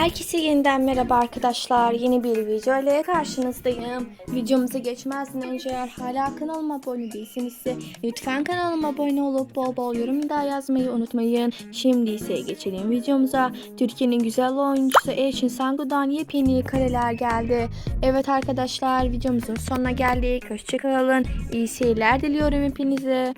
Herkese yeniden merhaba arkadaşlar. Yeni bir video ile karşınızdayım. Videomuza geçmezden önce eğer hala kanalıma abone değilseniz ise lütfen kanalıma abone olup bol bol yorum da yazmayı unutmayın. Şimdi ise geçelim videomuza. Türkiye'nin güzel oyuncusu Eşin Sangu'dan yepyeni kareler geldi. Evet arkadaşlar videomuzun sonuna geldik. Hoşçakalın. İyi seyirler diliyorum hepinize.